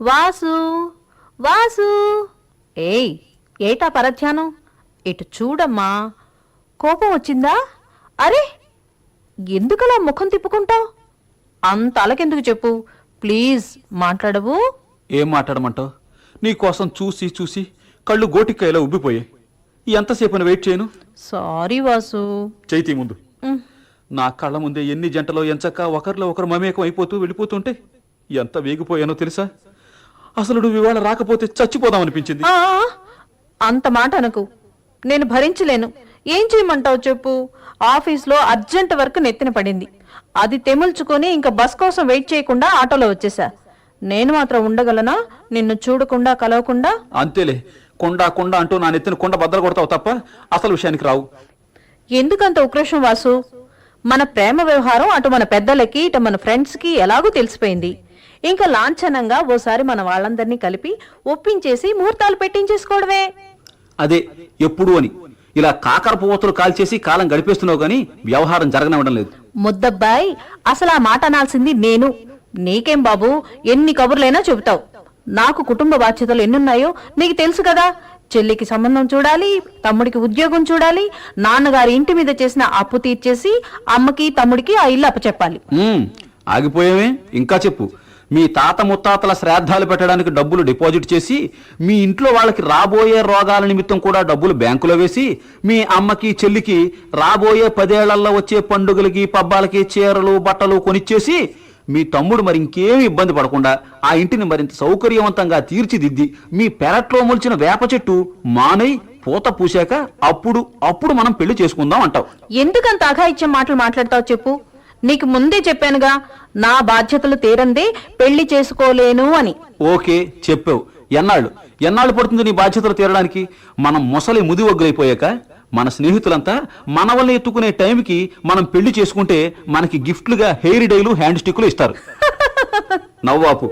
వాసు వాసు. ఏయ్ ఏటా పరధ్యానం? ఇటు చూడమ్మా. కోపం వచ్చిందా? అరే ఎందుకలా ముఖం తిప్పుకుంటావు? అంత అలకెందుకు చెప్పు. ప్లీజ్ మాట్లాడవు. ఏం మాట్లాడమంటావు? నీ కోసం చూసి చూసి కళ్ళు గోటికాయలా ఉబ్బిపోయాయి. ఎంతసేపు వెయిట్ చేయను? సారీ వాసు. చైతీ ముందు. నా కళ్ళ ముందే ఎన్ని జంటలో ఎంచక్క ఒకరిలో ఒకరు మమేకం అయిపోతూ వెళ్ళిపోతుంటే ఎంత వేగిపోయానో తెలుసా? అసలు నువ్వు ఇవాళ రాకపోతే చచ్చిపోదాం అనిపించింది. ఆ, అంత మాట అనకు. నేను భరించలేను. ఏం చేయమంటావు చెప్పు? ఆఫీస్లో అర్జెంట్ వర్క్ నెత్తిన పడింది. అది తెముల్చుకొని ఇంకా బస్ కోసం వెయిట్ చేయకుండా ఆటోలో వచ్చేసా. నేను మాత్రం ఉండగలనా? నిన్ను చూడకుండా కలవకుండా? అంతేలే. కొండ కొండ అంటూ నా నెత్తిన కొండ బద్దలు కొడతావు తప్ప అసలు విషయానికి రావు. ఎందుకంత ఉక్రోషం వాసు? మన ప్రేమ వ్యవహారం అటు మన పెద్దలకి ఇటు మన ఫ్రెండ్స్కి ఎలాగూ తెలిసిపోయింది. ఇంకా లాంఛనంగా ఓసారి మన వాళ్ళందరినీ కలిపి ఒప్పించేసి ముహూర్తాలు పెట్టించేసుకోవడమే. అదే ఎప్పుడు అని. ఇలా కాకర పువ్వతులు కాల్చేసి కాలం గడిపేస్తున్నావు గానీ వ్యవహారం జరగనివ్వడం లేదు. ముద్దబ్బాయ్ అసలు ఆ మాట అనాల్సింది నేను. నీకేం బాబు ఎన్ని కబుర్లైనా చెబుతావు. నాకు కుటుంబ బాధ్యతలు ఎన్నున్నాయో నీకు తెలుసు కదా. చెల్లికి సంబంధం చూడాలి తమ్ముడికి ఉద్యోగం చూడాలి నాన్నగారి ఇంటి మీద చేసిన అప్పు తీర్చేసి అమ్మకి తమ్ముడికి ఆ ఇల్లు అప్పచెప్పాలి. ఉమ్, ఆగిపోయావే ఇంకా చెప్పు. మీ తాత ముత్తాతల శ్రాద్ధాలు పెట్టడానికి డబ్బులు డిపాజిట్ చేసి మీ ఇంట్లో వాళ్ళకి రాబోయే రోగాల నిమిత్తం కూడా డబ్బులు బ్యాంకులో వేసి మీ అమ్మకి చెల్లికి రాబోయే పదేళ్ళలో వచ్చే పండుగలకి పబ్బాలకి చీరలు బట్టలు కొనిచ్చేసి మీ తమ్ముడు మరి ఇంకేమి ఇబ్బంది పడకుండా ఆ ఇంటిని మరింత సౌకర్యవంతంగా తీర్చిదిద్ది. మీ పెరట్లో మొలిచిన వేప చెట్టు మానై పూత పూసాక అప్పుడు అప్పుడు మనం పెళ్ళి చేసుకుందాం అంటావు. ఎందుకంత అఘాయిత్యం మాటలు మాట్లాడతావు చెప్పు? నీకు ముందే చెప్పానుగా నా బాధ్యతలు తీరందే పెళ్ళి చేసుకోలేను అని. ఓకే చెప్పావు. ఎన్నాళ్ళు? ఎన్నాళ్ళు పడుతుంది నీ బాధ్యతలు తీరడానికి? మనం ముసలి ముది వగ్గులైపోయాక మన స్నేహితులంతా మనవల్ని ఎత్తుకునే టైంకి మనం పెళ్ళి చేసుకుంటే మనకి గిఫ్ట్లుగా హెయిర్ డైలు హ్యాండ్ స్టిక్లు ఇస్తారు. నవ్వాపు.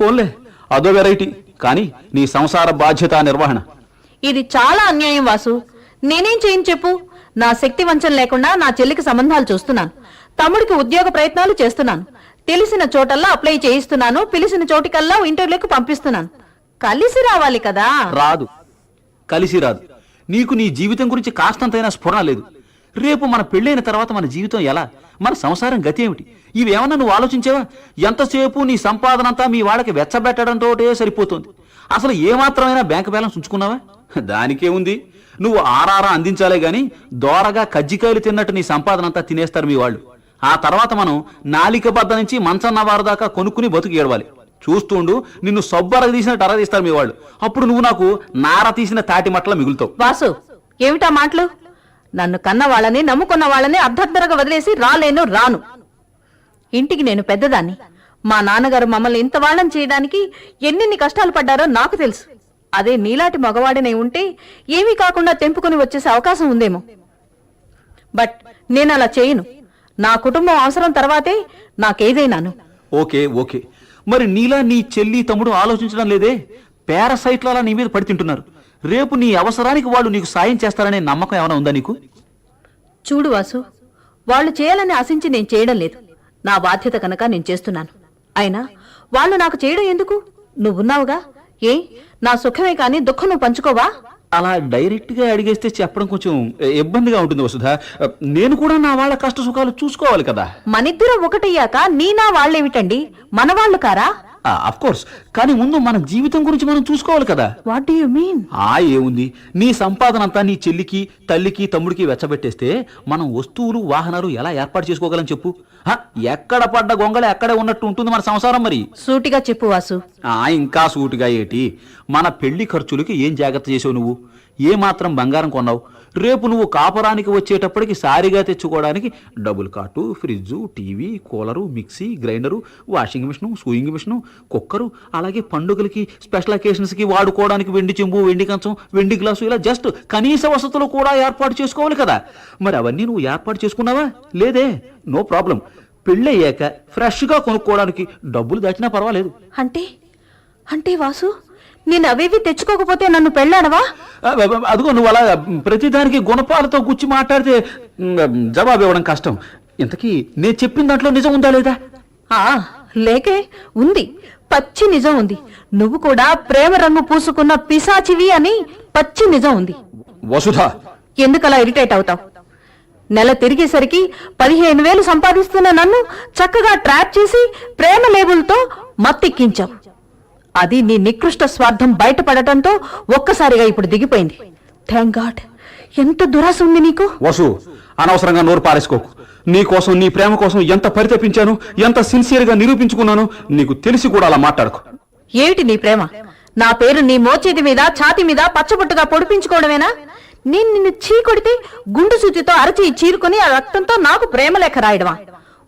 పోన్లే అదో వెరైటీ. కానీ నీ సంసార బాధ్యత నిర్వహణ. ఇది చాలా అన్యాయం వాసు. నేనేం చేయను చెప్పు? నా శక్తి వంచన లేకుండా నా చెల్లికి సంబంధాలు చూస్తున్నాను. తమ్ముడికి ఉద్యోగ ప్రయత్నాలు చేస్తున్నాను. తెలిసిన చోటల్లా అప్లై చేయిస్తున్నాను. పిలిచిన చోటికల్లా ఇంటర్వ్యూలకు పంపిస్తున్నాను. కలిసి రావాలి కదా? రాదు. కలిసి రాదు. నీకు నీ జీవితం గురించి కాస్తంతైనా స్ఫురణ లేదు. రేపు మన పెళ్ళైన తర్వాత మన జీవితం ఎలా? మన సంసారం గతి ఏమిటి? ఇవేమన్నా నువ్వు ఆలోచించావా? ఎంతసేపు నీ సంపాదన అంతా మీ వాళ్ళకి వెచ్చబెట్టడంతోటే సరిపోతుంది. అసలు ఏమాత్రమైనా బ్యాంక్ బ్యాలెన్స్ ఉంచుకున్నావా? దానికే ఉంది. నువ్వు ఆరారా అందించాలే గాని దోరగా కజ్జికాయలు తిన్నట్టు నీ సంపాదన అంతా తినేస్తారు మీ వాళ్ళు. ఆ తర్వాత మనం నాలిక బద్ద నుంచి మంచన్నవారు దాకా కొనుక్కుని బతుకు ఏడవాలి. చూస్తుండు నిన్ను సొబ్బర తీసినట్టు అర తీస్తారు మీ వాళ్ళు. అప్పుడు నువ్వు నాకు నార తీసిన తాటి మట్ల మిగులుతావు. వాసు ఏమిటా మాటలు? నన్ను కన్న వాళ్ళని నమ్ముకున్న వాళ్ళని అర్ధంతరగా వదిలేసి రాలేను రాను. ఇంటికి నేను పెద్దదాన్ని. మా నాన్నగారు మమ్మల్ని ఇంత వాళ్ళని చేయడానికి ఎన్నెన్ని కష్టాలు పడ్డారో నాకు తెలుసు. అదే నీలాంటి మగవాడినై ఉంటే ఏమీ కాకుండా తెంపుకొని వచ్చేసే అవకాశం ఉందేమో. బట్ నేను అలా చేయను. నా కుటుంబం అవసరం తర్వాతే నాకేదైనాను. Okay okay. మరి నీలా నీ చెల్లి తమ్ముడు ఆలోచించడం లేదే? పారాసైట్లు నీ మీద పడి తింటున్నారు. రేపు నీ అవసరానికి వాళ్ళు నీకు సాయం చేస్తారనే నమ్మకం ఏమైనా ఉందా నీకు? చూడు వాసు వాళ్ళు చేయాలని ఆశించి నేను చేయడం లేదు. నా బాధ్యత కనుక నేను చేస్తున్నాను. అయినా వాళ్ళు నాకు చేయడం ఎందుకు? నువ్వున్నావుగా? ఏ? నా సుఖమే కాని దుఃఖం నువ్వు పంచుకోవా? అలా డైరెక్ట్గా అడిగేస్తే చెప్పడం కొంచెం ఇబ్బందిగా ఉంటుంది వసుధ. నేను కూడా నా వాళ్ళ కష్ట సుఖాలు చూసుకోవాలి కదా. మనిద్దరం ఒకటయ్యాక నీ నా వాళ్ళేమిటండి? మన వాళ్ళు కారా? అఫ్ కోర్స్ కానీ ముందు మన జీవితం గురించి మనం చూసుకోవాలి కదా. వాట్ డూ యు మీన్ ఆ ఏముంది? నీ సంపాదన అంతా నీ చెల్లికి తల్లికి తమ్ముడికి వెచ్చబెట్టేస్తే మనం వస్తువులు వాహనాలు ఎలా ఏర్పాటు చేసుకోగలం చెప్పు? హ, ఎక్కడ పడ్డ గొంగళి అక్కడే ఉన్నట్టు ఉంటుంది మన సంసారం మరి. సూటిగా చెప్పు వాసు. ఆ ఇంకా సూటిగా ఏటి? మన పెళ్ళి ఖర్చులకి ఏం జాగ్రత్త చేసావు నువ్వు? ఏ మాత్రం బంగారం కొన్నావు? రేపు నువ్వు కాపురానికి వచ్చేటప్పటికి సారిగా తెచ్చుకోవడానికి double cot fridge TV cooler mixie grinder washing machine sewing machine cooker అలాగే పండుగలకి స్పెషల్ అకేషన్స్కి వాడుకోవడానికి వెండి చెంబు వెండి కంచం వెండి గ్లాసు ఇలా జస్ట్ కనీస వసతులు కూడా ఏర్పాటు చేసుకోవాలి కదా. మరి అవన్నీ నువ్వు ఏర్పాటు చేసుకున్నావా? లేదే నో ప్రాబ్లం. పెళ్ళయ్యాక ఫ్రెష్గా కొనుక్కోవడానికి డబ్బులు దాచినా పర్వాలేదు. అంటే అంటే వాసు నేను అవేవి తెచ్చుకోకపోతే నన్ను పెళ్ళాడవా? అదిగో నువ్వు అలా ప్రతిదానికి గుణపాలతో గుచ్చి మాట్లాడితే జవాబు ఇవ్వడం కష్టం. ఇంతకీ నేను చెప్పిన దాంట్లో నిజం ఉందా లేదా? ఆ లేకే ఉంది. పచ్చి నిజం ఉంది. నువ్వు కూడా ప్రేమ రంగు పూసుకున్న పిశాచివి అని పచ్చి నిజం ఉంది. వసుధ! ఎందుకలా ఇరిటేట్ అవుతావు? నెల తిరిగేసరికి పదిహేను వేలు సంపాదిస్తున్న నన్ను చక్కగా ట్రాప్ చేసి ప్రేమ లేబుల్తో మత్తెక్కించావు. అది నీ నికృష్ట స్వార్థం బయటపడటంతో ఒక్కసారిగా ఇప్పుడు దిగిపోయింది. థ్యాంక్ గాడ్ ఎంత దురాశ ఉంది నీకు? వసు అనవసరంగా నోరు పారేసుకోకు. నీ కోసం నీ ప్రేమ కోసం ఎంత పరితపించాను ఎంత సిన్సియర్గా నిరూపించుకున్నాను నీకు తెలిసి కూడా అలా మాట్లాడుకో. ఏమిటి నీ ప్రేమ? నా పేరు నీ మోచేతి మీద ఛాతి మీద పచ్చబొట్టుగా పొడిపించుకోవడమేనా? నేను నిన్ను చీ కొడితే గుండు సూచితో అరచి చీరుకుని ఆ రక్తంతో నాకు ప్రేమ లెక్క రాయడమా?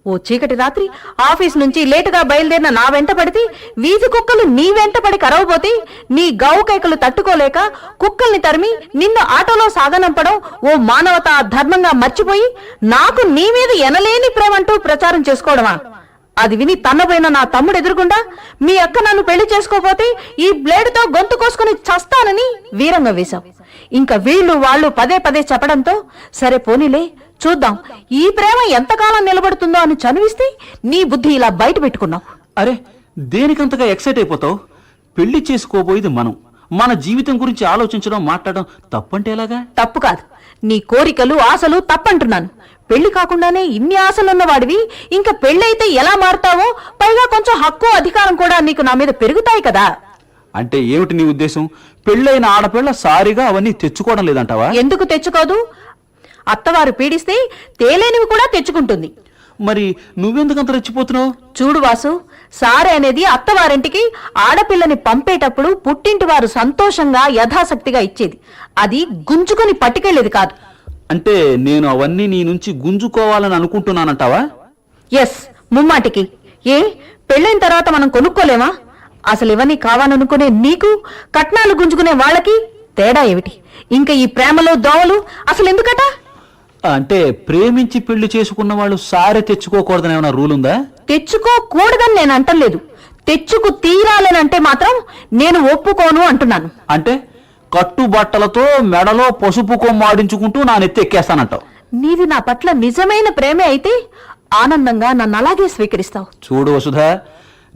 ఓ చీకటి రాత్రి ఆఫీస్ నుంచి లేటుగా బయలుదేరిన నా వెంట పడితే వీధి కుక్కలు నీ వెంట పడి కరవబోతే నీ గౌకైకలు తట్టుకోలేక కుక్కల్ని తరిమి నిన్ను ఆటోలో సాగనంపడం ఓ మానవత ధర్మంగా మర్చిపోయి నాకు నీ మీద ఎనలేని ప్రేమంటూ ప్రచారం చేసుకోవడమా? అది విని తన్నబోయిన నా తమ్ముడు ఎదురుకుండా మీ అక్క నన్ను పెళ్ళి చేసుకోపోతే ఈ బ్లేడ్తో గొంతు కోసుకుని చస్తానని వీరంగా వేశావు. ఇంకా వీళ్ళు వాళ్ళు పదే పదే చెప్పడంతో సరే పోనీలే చూద్దాం. ఈ ప్రేమ ఎంతకాలం నిలబడుతుందో అని చనువిస్తే నీ బుద్ధి ఇలా బయట పెట్టుకున్నావు. అరే దేనికంతగా ఎక్సైట్ అయిపోతావు? పెళ్ళి చేసుకోబోయేది మనం. మన జీవితం గురించి ఆలోచించడం మాట్లాడడం తప్పంటే ఎలాగా? తప్పు కాదు. నీ కోరికలు ఆశలు తప్పంటున్నాను. పెళ్ళి కాకుండానే ఇన్ని ఆశలున్న వాడివి ఇంకా పెళ్ళైతే ఎలా మారుతావో పైగా కొంచెం హక్కు అధికారం కూడా నీకు నా మీద పెరుగుతాయి కదా. అంటే ఏమిటి నీ ఉద్దేశం? పెళ్ళైన ఆడపిల్ల సారిగా అవన్నీ తెచ్చుకోవడం లేదంటావా? ఎందుకు తెచ్చుకోదు? అత్తవారు పీడిస్తే తేలేనివి కూడా తెచ్చుకుంటుంది. మరి నువ్వెందుకంత రెచ్చిపోతున్నావు? చూడు వాసు సారె అనేది అత్తవారింటికి ఆడపిల్లని పంపేటప్పుడు పుట్టింటి వారు సంతోషంగా యథాశక్తిగా ఇచ్చేది. అది గుంజుకొని పట్టుకెళ్ళేది కాదు. అంటే నేను అవన్నీ నీ నుంచి గుంజుకోవాలని అనుకుంటున్నానంటావా? ఎస్ ముమ్మాటికి. ఏ? పెళ్ళైన తర్వాత మనం కొనుక్కోలేమా? అసలు ఇవన్నీ కావాలనుకునే నీకు కట్నాలు గుంజుకునే వాళ్ళకి తేడా ఏమిటి? ఇంకా ఈ ప్రేమలో దోవలు అసలు ఎందుకట? అంటే ప్రేమించి పెళ్ళి చేసుకున్న వాళ్ళు సారె తెచ్చుకోకూడదని ఏమైనా రూల్ ఉందా? తెచ్చుకోకూడదని నేను అంటలేదు. తెచ్చుకు తీరాలని అంటే మాత్రం నేను ఒప్పుకోను అంటున్నాను. అంటే? కట్టుబట్టలతో మెడలో పసుపు కొమ్మాడించుకుంటూ నా నెత్తి ఎక్కేస్తానంటావు. నీది నా పట్ల నిజమైన ప్రేమే అయితే ఆనందంగా నన్ను అలాగే స్వీకరిస్తావు. చూడు వసుధ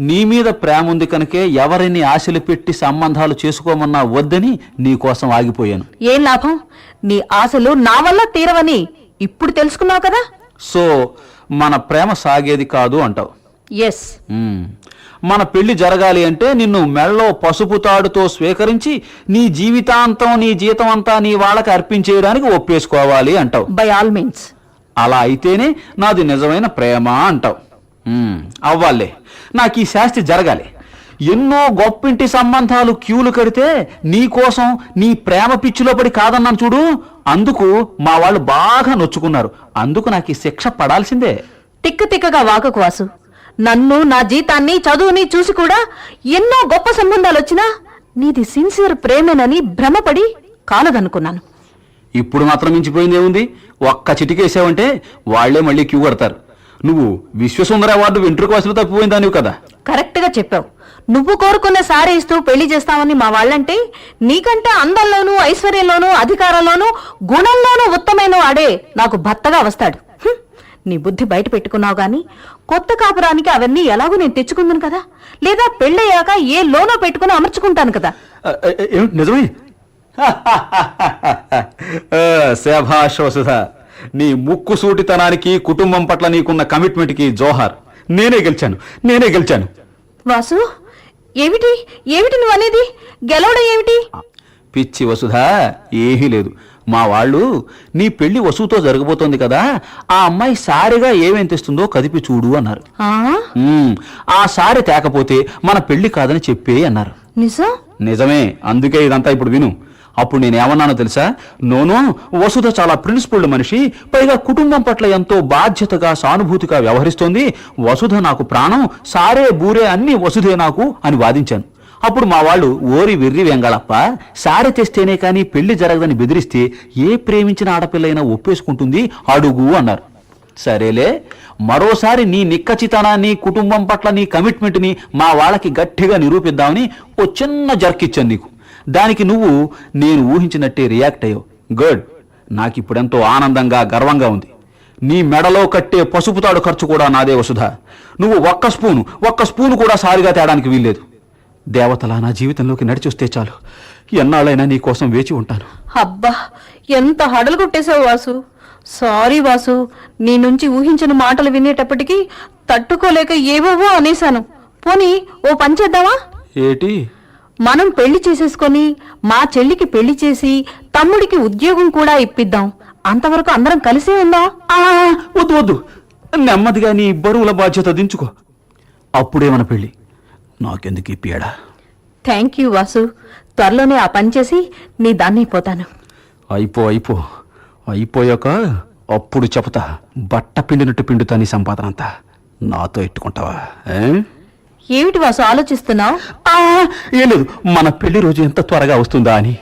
నీ మీద ప్రేమ ఉంది కనుకే ఎవరిని ఆశలు పెట్టి సంబంధాలు చేసుకోమన్నా వద్దని నీ కోసం ఆగిపోయాను. ఏం లాభం? నీ ఆశలు నా వల్ల తీరవని ఇప్పుడు తెలుసుకున్నావు కదా? సో మన ప్రేమ సాగేది కాదు అంటావు. ఎస్. మన పెళ్ళి జరగాలి అంటే నిన్ను మెళ్ళో పసుపు తాడుతో స్వీకరించి నీ జీవితాంతం నీ జీతం అంతా నీ వాళ్ళకి అర్పించేయడానికి ఒప్పేసుకోవాలి అంటావు. బై ఆల్ మీన్స్ అలా అయితేనే నాది నిజమైన ప్రేమ అంటావు. అవ్వాలే. నాకు ఈ శాస్తి జరగాలి. ఎన్నో గొప్పింటి సంబంధాలు క్యూలు కడితే నీ కోసం నీ ప్రేమ పిచ్చిలో పడి కాదన్నాను చూడు అందుకు మా వాళ్ళు బాగా నొచ్చుకున్నారు. అందుకు నాకు ఈ శిక్ష పడాల్సిందే. తిక్క తిక్కగా వాకకు వాసు. నన్ను నా జీతాన్ని చదువుని చూసి కూడా ఎన్నో గొప్ప సంబంధాలు వచ్చినా నీది సిన్సియర్ ప్రేమేనని భ్రమపడి కాలదనుకున్నాను. ఇప్పుడు మాత్రం మించిపోయింది ఏముంది? ఒక్క చిటికేసావంటే వాళ్ళే మళ్ళీ క్యూ కడతారు. నువ్వు విశ్వసుందర అవార్డు వెంట్రుక వసలు తప్పిపోయిందానివి కదా. కరెక్ట్గా చెప్పావు. నువ్వు కోరుకున్న సారీ ఇస్తూ పెళ్ళి చేస్తావని మా వాళ్ళంటే నీకంటే అందంలోనూ ఐశ్వర్యంలోనూ అధికారంలోనూ గుణంలోనూ ఉత్తమైన వాడే నాకు భర్తగా వస్తాడు. నీ బుద్ధి బయట పెట్టుకున్నావు గాని కొత్త కాపురానికి అవన్నీ ఎలాగో నేను తెచ్చుకుందును కదా? లేదా పెళ్ళయ్యాక ఏ లోనో పెట్టుకుని అమర్చుకుంటాను కదా? నిజమే? ఆ, శభాష్ వసుధ నీ ముక్కు సూటితనానికి కుటుంబం పట్ల నీకున్న కమిట్మెంట్కి జోహార్. నేనే గెలిచాను నేనే గెలిచాను. వాసు ఏమిటి? ఏమిటి నువ్వు అనేది? గెలవడం ఏమిటి? పిచ్చి వసుధ ఏమీ లేదు. మా వాళ్ళు నీ పెళ్ళి వసుతో జరగబోతోంది కదా ఆ అమ్మాయి సారిగా ఏమేం తెస్తుందో కదిపి చూడు అన్నారు. ఆ? ఉమ్, ఆ సారి తేకపోతే మన పెళ్ళి కాదని చెప్పే అన్నారు. నిజం? నిజమే అందుకే ఇదంతా ఇప్పుడు విను. అప్పుడు నేనేమన్నానో తెలుసా? నోనో వసుధ చాలా ప్రిన్సిపుల్డ్ మనిషి పైగా కుటుంబం పట్ల ఎంతో బాధ్యతగా సానుభూతిగా వ్యవహరిస్తోంది. వసుధ నాకు ప్రాణం సారే బూరే అన్ని వసుధే నాకు అని వాదించాను. అప్పుడు మా వాళ్ళు ఓరి వెర్రి వెంగళప్ప సారి తెస్తేనే కానీ పెళ్ళి జరగదని బెదిరిస్తే ఏ ప్రేమించిన ఆడపిల్లైనా ఒప్పేసుకుంటుంది? అడుగు అన్నారు. సరేలే మరోసారి నీ నిక్కచితనాన్ని కుటుంబం పట్ల నీ కమిట్మెంట్ని మా వాళ్ళకి గట్టిగా నిరూపిద్దామని ఓ చిన్న జర్కిచ్చాను నీకు. దానికి నువ్వు నేను ఊహించినట్టే రియాక్ట్ అయ్యావు. గుడ్ నాకు ఇప్పుడెంతో ఆనందంగా గర్వంగా ఉంది. నీ మెడలో కట్టే పసుపు తాడు ఖర్చు కూడా నాదే వసుధ. నువ్వు ఒక్క స్పూను ఒక్క స్పూను కూడా సారిగా తేడానికి వీల్లేదు. దేవతలా నా జీవితంలోకి నడిచొస్తే చాలు. ఎన్నాళ్ళైనా నీ కోసం వేచి ఉంటాను. అబ్బా ఎంత హడలు కొట్టేశావు వాసు. సారీ వాసు నీ నుంచి ఊహించిన మాటలు వినేటప్పటికీ తట్టుకోలేక ఏవేవో అనేశాను. పోనీ ఓ పని చేద్దామా? ఏటి? మనం పెళ్ళి చేసేసుకొని మా చెల్లికి పెళ్ళి చేసి తమ్ముడికి ఉద్యోగం కూడా ఇప్పిద్దాం. అంతవరకు అందరం కలిసే ఉందాం? వద్దు వద్దు. నెమ్మదిగా నీ బరువుల బాధ్యత దించుకో. అప్పుడే మన పెళ్ళి నాకెందుకు ఈ పీడ? థ్యాంక్ యూ వాసు త్వరలోనే ఆ పని చేసి నీ దాన్ని అయిపోతాను అయిపో అయిపో. అయిపోయాక అప్పుడు చెప్తా బట్ట పిండినట్టు పిండుతా నీ సంపాదన అంతా నాతో ఎట్టుకుంటావా ఏ? ఏమిటి వాసు ఆలోచిస్తున్నావు? ఆ, ఏం లేదు. మన పెళ్ళి రోజు ఎంత త్వరగా వస్తుందా అని.